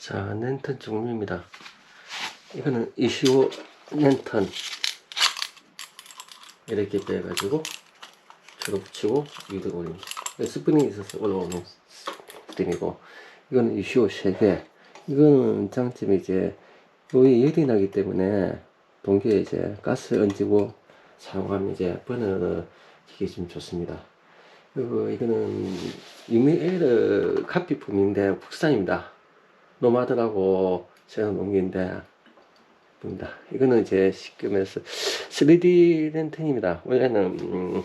자, 랜턴 종류입니다. 이거는 25 랜턴. 이렇게 빼가지고, 주로 붙이고, 위로 올립니다. 스프링이 있어서 올라오는 스프링이고, 이거는 25 3개. 이거는 장점이 이제, 여기 열이 나기 때문에, 동기에 이제 가스 얹고 사용하면 이제 버너 기계 좀 좋습니다. 그리고 이거는 유미에르 카피품인데 국산입니다. 노마드라고 제가 농기인데 입니다. 이거는 이제 시급에서 3D 랜턴입니다. 원래는 음,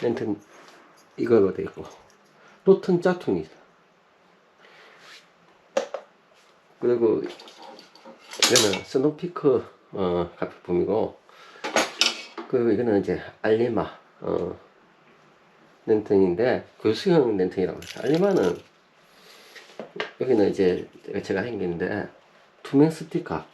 랜턴 이거로 되어 있고 로튼 짝퉁이 그리고 이거는 스노피크 어, 카피품이고 그리고 이거는 이제 알리마 어, 랜턴인데 교수형 랜턴이라고 해요. 알리마는 여기는 이제 제가 생겼는데 투명 스티커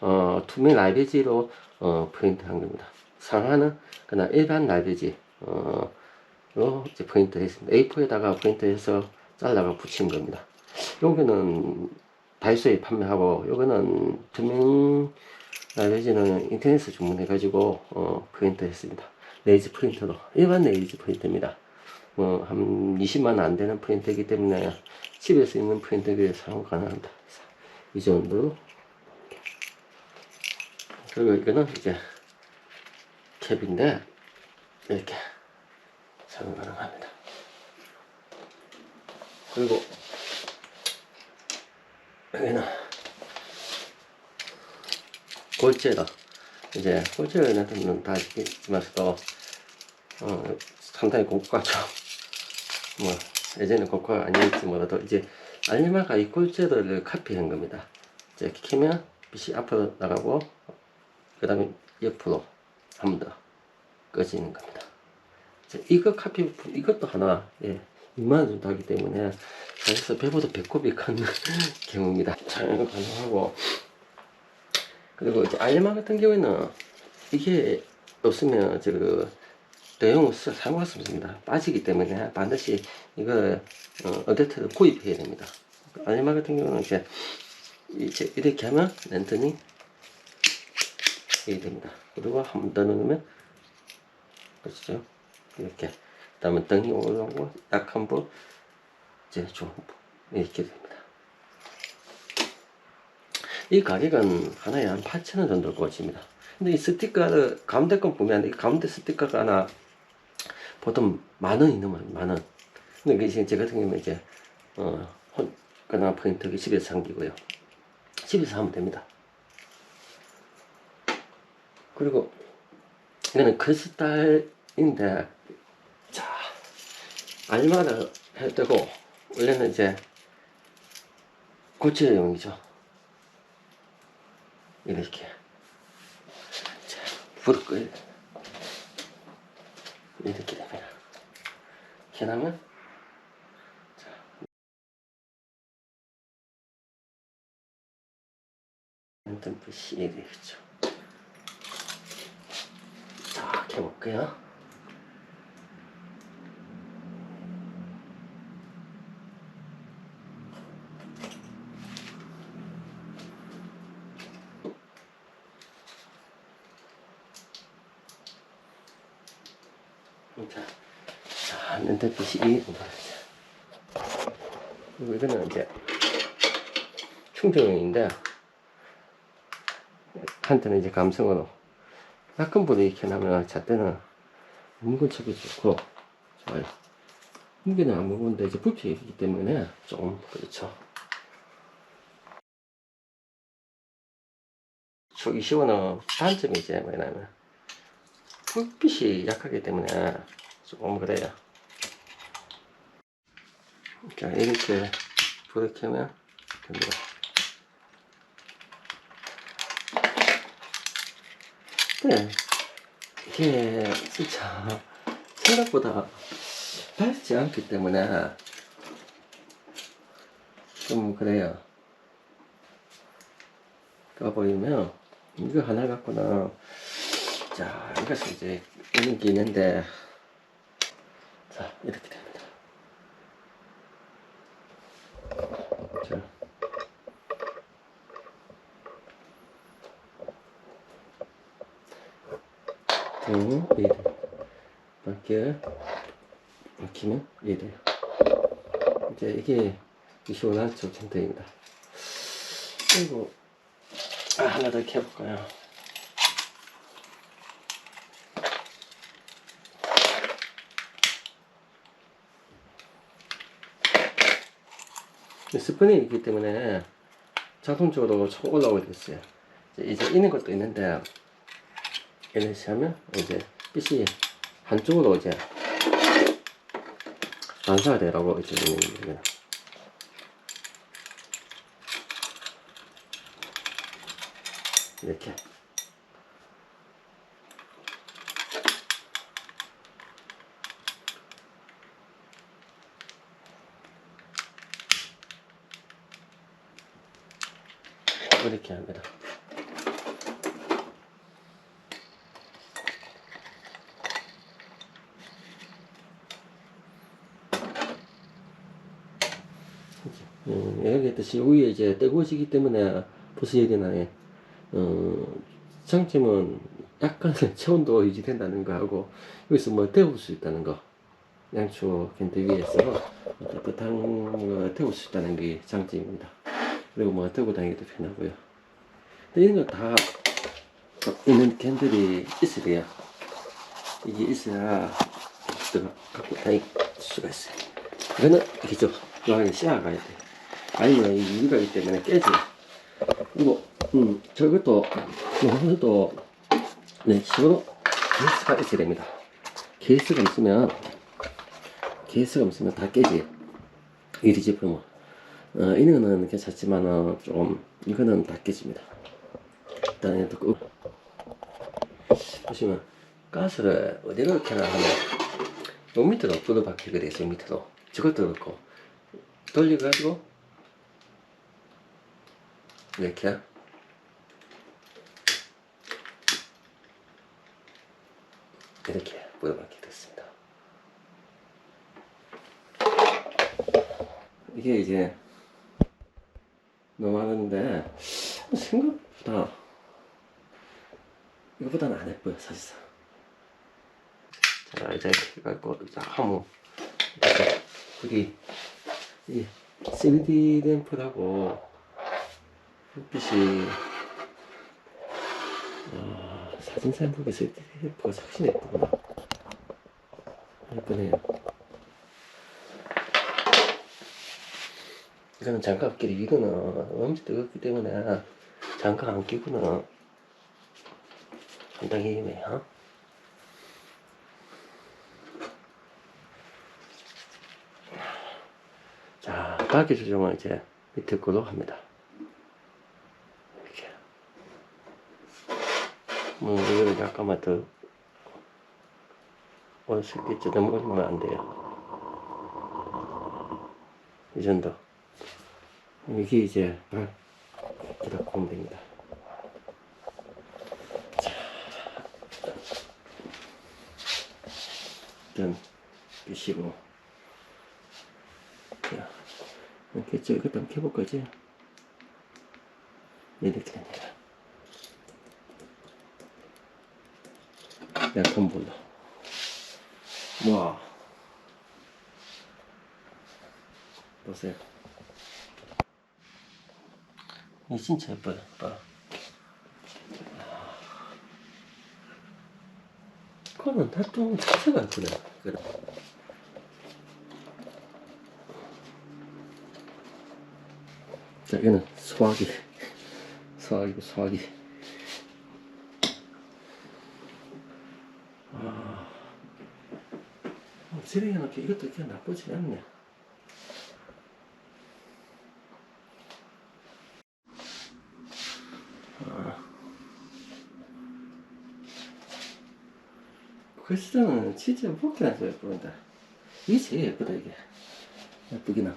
어, 투명 라이베지로 어, 프린트 한 겁니다. 상하는 그냥 일반 라이베지 어, 로 이제 프린트 했습니다. A4에다가 프린트해서 잘라가 붙인 겁니다. 여기는 다이소에 판매하고 요거는 투명 라이베지는 인터넷에 주문해 가지고 어, 프린트 했습니다. 레이즈 프린터로 일반 레이즈 프린터입니다. 뭐, 한 20만 안 되는 프린터이기 때문에 집에서 있는 프린터기에 사용 가능합니다. 이 정도로. 그리고 이거는 이제 캡인데, 이렇게 사용 가능합니다. 그리고 여기는 골재다. 이제 골재는 다 아시겠지만서도, 어, 상당히 고가죠. 뭐 예전에 고가가 아니었지 뭐라도 이제 알리마가 이 꼴제도를 카피한 겁니다. 이제 키면 빛이 앞으로 나가고 그 다음에 옆으로 한 번 더 꺼지는 겁니다. 이제 이거 카피 이것도 하나 예 2만 원 정도 하기 때문에 그래서 배보다 배꼽이 큰 경우입니다. 촬영 가능하고 그리고 이제 알리마 같은 경우에는 이게 없으면 저 그 내용을 써- 사용할 수 없습니다. 빠지기 때문에 반드시 이거 어, 어댑터를 구입해야 됩니다. 알리마 같은 경우는 이제 이렇게 하면 랜턴이 이게 됩니다. 그리고 한 번 더 넣으면 그렇죠? 이렇게 그 다음에 등이 올라오고 약한 부 이제 좋은 부 이렇게 됩니다. 이 가격은 하나에 한 8,000원 정도 꽂힙니다. 근데 이 스티커를 가운데 건 보면 이 가운데 스티커가 하나 보통 만 원이 넘어요, 만 원. 근데 이제 제 같은 경우는 이제, 어, 혼, 그나 프린터기 집에서 상기고요. 집에서 하면 됩니다. 그리고, 이거는 크리스탈인데, 자, 알마를 해도 되고, 원래는 이제, 고체용이죠. 이렇게. 자, 불을 끄 이렇게 됩니 자, 완전 빛이 되겠죠. 자, 켜볼게요. 자, 자, 렌터빛이 이 정도 그리고 이거는 이제 충전용인데 한때는 이제 감성으로 약간 보다 이렇게 나면 잣대는 묽은 척이 좋고 좋아요. 무게는 안 무거운데 이제 부피이기 때문에 좀 그렇죠. 저기 시원한 단점이 이제 뭐냐면 불빛이 약하기 때문에 조금 그래요. 자, 이렇게 불을 켜면 됩니다. 네. 이게 진짜 생각보다 밝지 않기 때문에 좀 그래요. 떠보이면 이거 하나 갖고는 자, 이것은 이제 인기 있는데, 자, 이렇게 됩니다. 자, 어, 이래. 밖에 막히면 이래요. 이제 이게 시원한 쪽 텐트입니다. 그리고 아, 하나 더 켜볼까요? 스푼이 있기 때문에 자동적으로 총 올라오게 됐어요. 이제 있는 것도 있는데 이렇게 하면 이제 빛이 한쪽으로 이제 반사가 되라고 이제 거예요. 이렇게 이렇게 합니다. 음, 여기 했듯이 위에 이제 뜨거워지기 때문에 부스열이 나네. 어, 장점은 약간 체온도 유지된다는 거 하고 여기서 뭐 데울 수 있다는 거. 양초 캔트 위에서 따뜻한 거 데울 수 있다는 게 장점입니다. 그리고 뭐 들고 다니기도 편하고요. 이런 거다 있는 캔들이 있어야 돼요. 이게 있어야 갖고 다닐 수가 있어요. 이거는 이렇게죠. 요한이 씌어가야 돼. 아니면 이 유리가기 때문에 깨져. 그리고 음 저것도 이것도 네 식으로 케이스가 있어야 됩니다. 케이스가 있으면 케이스가 없으면 다 깨지. 유리 제품은. 어, 이거는 괜찮지만 어, 좀 이거는 다 깨집니다. 일단 얘도 끄 보시면 가스를 어디로 켜나 하면 요 밑으로 불을 박히게 돼 있어요 밑으로 저것도 그렇고 돌려가지고 이렇게 이렇게 박히게 됐습니다. 이게 이제 너무 하는데 생각보다 이거보다는 안 예뻐요 사실상. 자 이제 자 하모. 여기 이 3D 램프라고 햇빛이 아, 사진사에 보기 3D 램프가 훨씬 예쁘구나 예쁘네요 이거는 장갑 끼리 이거는 엄청 뜨겁기 때문에 장갑 안 끼고는 상당히 힘해요. 자, 밝기 조정은 이제 밑에 걸로 합니다. 이렇게. 뭐, 이거를 약간만 더. 너무 올리면 안 돼요. 이 정도. 이게 이제 발 이렇게 보면 됩니다. 자, 일단 끼시고 자, 이렇게 저 이것도 한번 켜볼 거지? 이렇게 됩니다. 약한 불로. 와. 보세요. 이 진짜 예뻐요. 봐. 그거는 다좀 자체가 예쁘네. 그래. 자, 여기는 소화기. 소화기고, 소화기. 아. 어, 집에 해놓기 이것도 이렇게 나쁘지 않네. 글씨는 진짜 뽑기나서 예쁘다. 이게 제일 예쁘다, 이게. 예쁘기나.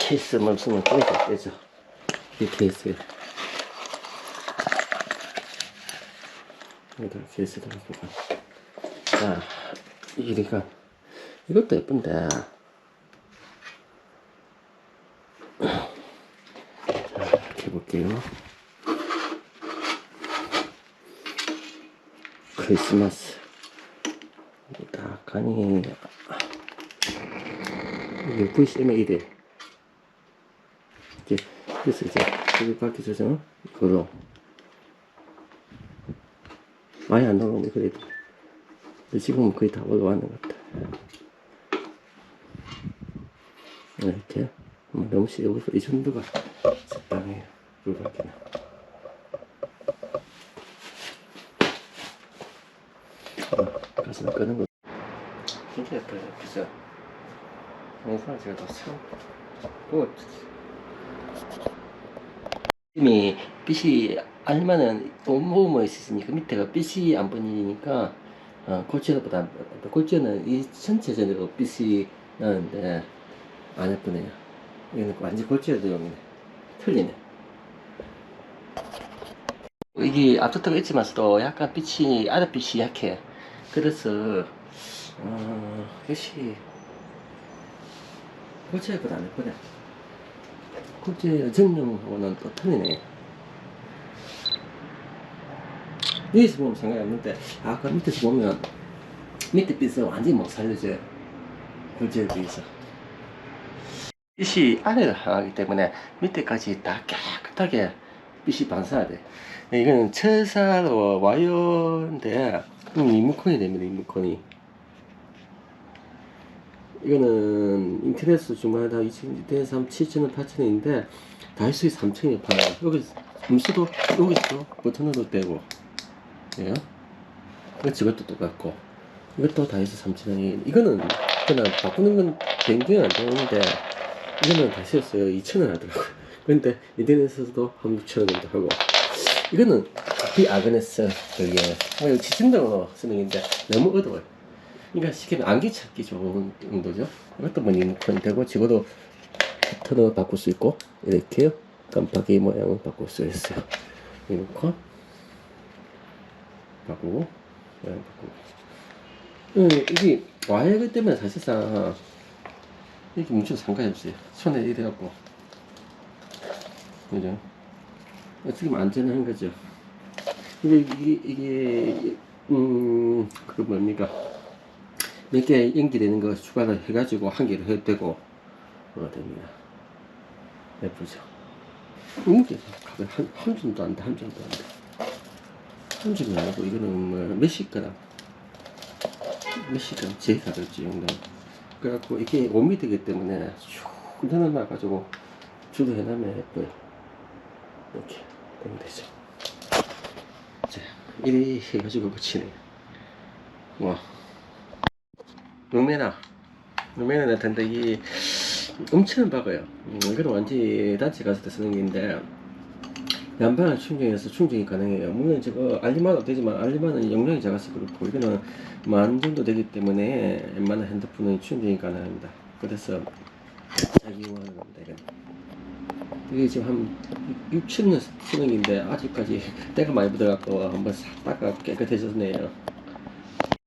케이스만 쓰면 깨져, 깨져. 이 케이스. 여기다 케이스도 예쁘고. 자, 이리가. 이것도 예쁜데. 자, 이렇게 해볼게요. 크리스마스 가니 이게 VCMAD 이제 그래서 이제 여기 밖에 저죠 그거 많이 안 나오면 그래도 지금은 거의 다 올라왔는 것 같아 이렇게 뭐 너무 시 여기서 이 정도가 적당해요. 불밖에는. 가슴 끄는 거. 진짜 예뻐요? 그죠? 영상 제가 더 새로 오 이미 빛이 알만한 온몸에 있으니까 밑에가 빛이 안 보이니까 어, 골지보다 골지는 이 전체적으로 빛이 나는데 안 예쁘네요. 이거는 완전 골지가 들어오네. 틀리네. 이게 앞쪽도 있지만서도 약간 빛이 아랫빛이 약해. 그래서 어, 역시 골지보다 안 예쁘네. 골지 정령하고는 또 틀리네 위에서 보면 상관이 없는데 아까 밑에서 보면 밑에 빛을 완전히 못 살려줘요. 골지에 비해서. 빛이 아래를 향하기 때문에 밑에까지 다 깨끗하게 빛이 반사돼. 이거는 철사로 와이어인데 음, 리모컨이 됩니다 리모컨이. 이거는 인터넷에서 주문하다 2,000원, 3, 7,000원, 8,000원인데 다이소에 3,000원에 팔아요. 여기 음수도 여기서 버튼으로 되고 예. 이거 저것도 똑같고. 이것도 다이소 3,000원이 이거는 그냥 바꾸는 건 굉장히 안 되는데 이거는 다시였어요. 2,000원 하더라고요. 근데 인터넷에서도 한 6,000원 정도 하고. 이거는 비 아그네스 그게 뭐 지침등으로 쓰는 건데 너무 어두워요. 그러니까 쉽게 안개 찾기 좋은 정도죠. 이것도 뭐 리모컨이 되고 지금도 패턴을 바꿀 수 있고 이렇게요. 깜빡이 모양을 바꿀 수 있어요. 리모컨 바꾸고 모양 바꾸고. 음, 이게 와이어기 때문에 사실상 이렇게 뭉쳐도 상관이 없어요. 손에 이래갖고. 그죠? 지금 안전한 거죠? 이게 이게, 이게 음 그거 뭡니까? 몇 개 연기되는 거 추가를 해가지고 한 개로 해도 되고 어 됩니다. 예쁘죠? 이게 가격 한, 한 점도 안돼 한 점도 안돼 한 점이 아니고 이거는 뭐 몇십 그램 제일 가볍지 그래갖고 이게 5m이기 때문에 쭉 늘어나가지고 주도 해놓으면 예뻐요. 이렇게 되면 되죠. 자 이리 해가지고 붙이네. 와. 루메나. 루메나 텐데 이 엄청 박아요. 음, 이거는 완전히 단체 때 쓰는 게인데 양방을 충전해서 충전이 가능해요. 물론 저거 알리마도 되지만 알리마는 용량이 작아서 그렇고 이거는 만 정도 되기 때문에 웬만한 핸드폰은 충전이 가능합니다. 그래서 잘 이용하는 겁니다 이건. 이게 지금 한 6, 7년 쓰는 인데 아직까지 때가 많이 묻어갖고 한번 싹 닦아 깨끗해졌네요